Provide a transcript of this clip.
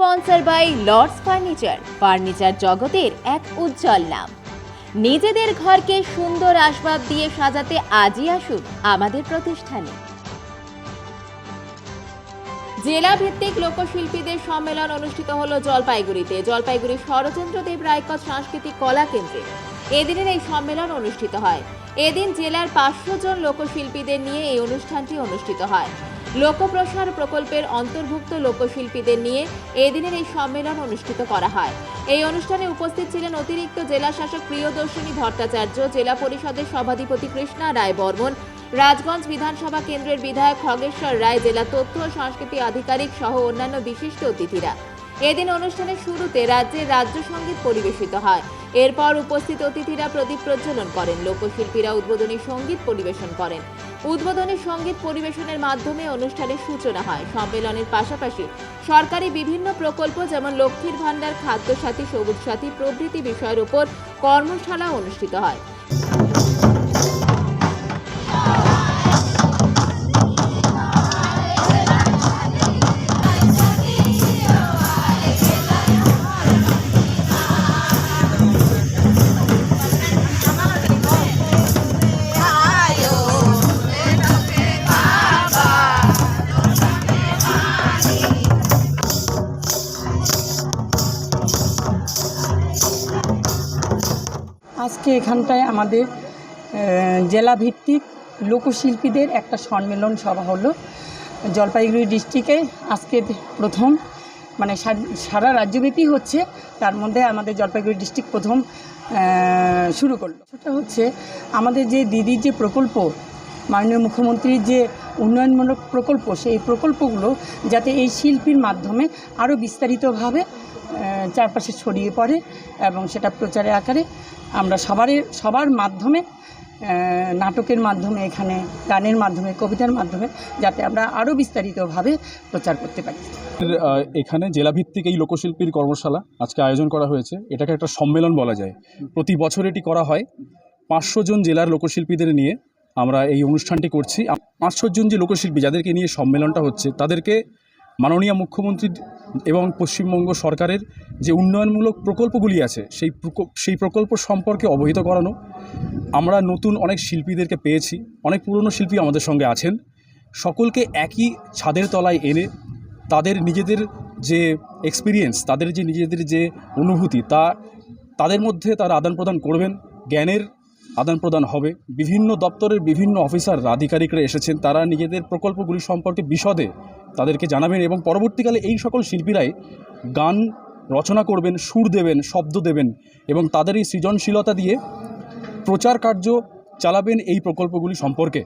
Sponsor by Lords furniture. Furniture জগতের এক উজ্জ্বল নাম। নিজেদের ঘরকে সুন্দর আসবাব দিয়ে সাজাতে আজই আসুন আমাদের প্রতিষ্ঠানে। জেলা ভিত্তিক লোকশিল্পীদের সম্মেলন অনুষ্ঠিত হলো জলপাইগুড়িতে। জলপাইগুড়ি শরচন্দ্র দেব রায়কট সাংস্কৃতিক কলা কেন্দ্রে। এদিনের এই সম্মেলন অনুষ্ঠিত হয়। এদিন জেলার পাঁচশো জন লোকশিল্পীদের নিয়ে এই অনুষ্ঠানটি অনুষ্ঠিত হয়। লোকপ্রসার প্রকল্পের অন্তর্ভুক্ত লোকশিল্পীদের নিয়ে এদিনের এই সম্মেলন অনুষ্ঠিত করা হয়। এই অনুষ্ঠানে উপস্থিত ছিলেন অতিরিক্ত জেলা শাসক প্রিয়দর্শিনী ভট্টাচার্য, জেলা পরিষদের সভাধিপতি কৃষ্ণা রায় বর্মন, রাজগঞ্জ বিধানসভা কেন্দ্রের বিধায়ক খগেশ্বর রায়, জেলা তথ্য ও সংস্কৃতি আধিকারিক সহ অন্যান্য বিশিষ্ট অতিথিরা। এদিন অনুষ্ঠানের শুরুতে রাজ্যের রাজ্য সংগীত পরিবেশিত হয়। এরপর উপস্থিত অতিথিরা প্রদীপ প্রজ্বলন করেন। লোকশিল্পীরা উদ্বোধনী সংগীত পরিবেশন করেন। উদ্বোধনী সংগীত পরিবেশনের মাধ্যমে অনুষ্ঠানের সূচনা হয়। সম্মেলনের পাশাপাশি সরকারি বিভিন্ন প্রকল্প যেমন লক্ষ্মীর ভাণ্ডার, খাদ্যসাথী, সবুজ সাথী প্রভৃতি বিষয়ের উপর কর্মশালা অনুষ্ঠিত হয়। আজকে এখানটায় আমাদের জেলাভিত্তিক লোকশিল্পীদের একটা সম্মেলন সভা হলো জলপাইগুড়ি ডিস্ট্রিক্টে। আজকে প্রথম মানে সারা রাজ্যব্যাপী হচ্ছে, তার মধ্যে আমাদের জলপাইগুড়ি ডিস্ট্রিক্ট প্রথম শুরু করল। সেটা হচ্ছে আমাদের যে দিদির যে প্রকল্প, মাননীয় মুখ্যমন্ত্রীর যে উন্নয়নমূলক প্রকল্প, সেই প্রকল্পগুলো যাতে এই শিল্পীর মাধ্যমে আরও বিস্তারিতভাবে চারপাশে ছড়িয়ে পড়ে এবং সেটা প্রচারের আকারে আমরা সবারই, সবার মাধ্যমে নাটকের মাধ্যমে এখানে, গানের মাধ্যমে, কবিতার মাধ্যমে যাতে আমরা আরও বিস্তারিতভাবে প্রচার করতে পারি। এখানে জেলাভিত্তিক এই লোকশিল্পীর কর্মশালা আজকে আয়োজন করা হয়েছে। এটাকে একটা সম্মেলন বলা যায়। প্রতি বছর এটি করা হয়। পাঁচশো জন জেলার লোকশিল্পীদের নিয়ে আমরা এই অনুষ্ঠানটি করছি। পাঁচশো জন যে লোকশিল্পী যাদেরকে নিয়ে সম্মেলনটা হচ্ছে, তাদেরকে মাননীয় মুখ্যমন্ত্রী এবং পশ্চিমবঙ্গ সরকারের যে উন্নয়নমূলক প্রকল্পগুলি আছে, সেই সেই প্রকল্প সম্পর্কে অবহিত করানো, আমরা নতুন অনেক শিল্পীদেরকে পেয়েছি, অনেক পুরনো শিল্পী আমাদের সঙ্গে আছেন। সকলকে একই ছাদের তলায় এনে তাদের নিজেদের যে এক্সপিরিয়েন্স তাদের যে নিজেদের যে অনুভূতি, তা, তাদের মধ্যে তারা আদান প্রদান করবেন। জ্ঞানের আদান প্রদান হবে। বিভিন্ন দপ্তরের বিভিন্ন অফিসার আধিকারিকরা এসেছেন। তারা নিজেদের প্রকল্পগুলি সম্পর্কে বিশদে তাদেরকে জানাবেন এবং পরবর্তীকালে এই সকল শিল্পীরাই গান রচনা করবেন, সুর দেবেন, শব্দ দেবেন এবং তাদের এই সৃজনশীলতা দিয়ে প্রচার কার্য চালাবেন এই প্রকল্পগুলি সম্পর্কে।